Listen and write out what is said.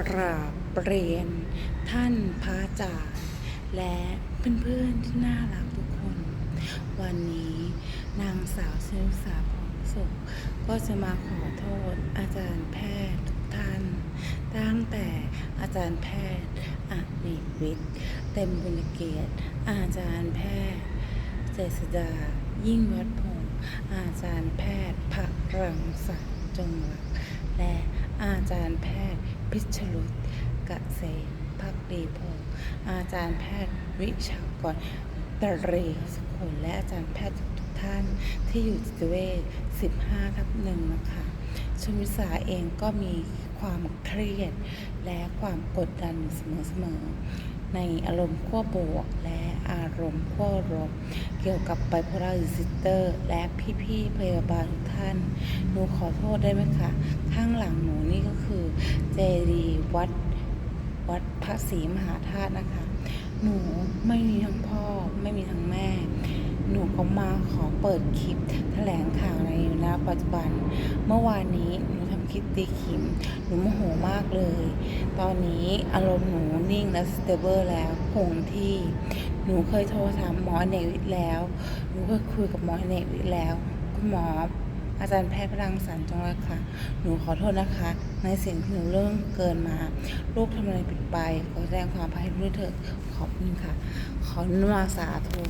กราบเรียน ท่านพระอาจารย์ และเพื่อนๆที่น่ารักทุกคน วันนี้นางสาวเชนุสาพรสุข ก็จะมาขอโทษอาจารย์แพทย์ทุกท่าน ตั้งแต่อาจารย์แพทย์อนิวิทย์ เต็มบุญเกียรติ อาจารย์แพทย์เจษดา ยิ่งวัดพงศ์อาจารย์แพทย์พักรังสรรค์จงรักและ อาจารย์แพทย์พิชรุตเกษมพักดีพงศ์อาจารย์แพทย์วิชากรตรีสุลและอาจารย์แพทย์ทุกท่านที่อยู่จิตเวช15ทับหนึ่งนะคะชมวิสาเองก็มีความเครียดและความกดดันเสมอๆในอารมณ์ขั้วบวกและ อารมณ์ขั้วลบเกี่ยวกับไบโพลาริซิสเตอร์และพี่ๆพยาบาลทุกท่าน หนูขอโทษได้ไหมคะ ข้างหลังหนูนี่ก็คือเจดีย์วัดวัดพระศรีมหาธาตุนะคะ หนูไม่มีทั้งพ่อไม่มีทั้งแม่ หนูก็มาขอเปิดคลิปแถลงข่าวในอยู่ณปัจจุบัน เมื่อวานนี้หนูทำคลิปตีขิม หนูโมโหมากเลย ตอนนี้อารมณ์หนูนิ่งและสเตเบิลแล้วคงที่ หนูเคยโทรถามหมอเนวิทย์แล้ว หนูเคยคุยกับหมอเนวิทย์แล้ว คุณหมอ อาจารย์แพทย์พลังสันจงรักค่ะ หนูขอโทษนะคะ ในสิ่งที่หนูเรื่องเกินมา ลูกทำอะไรผิดไป ขอแสดงความอภัยด้วยเถิดขอบคุณค่ะ ขออนุมาสาธุ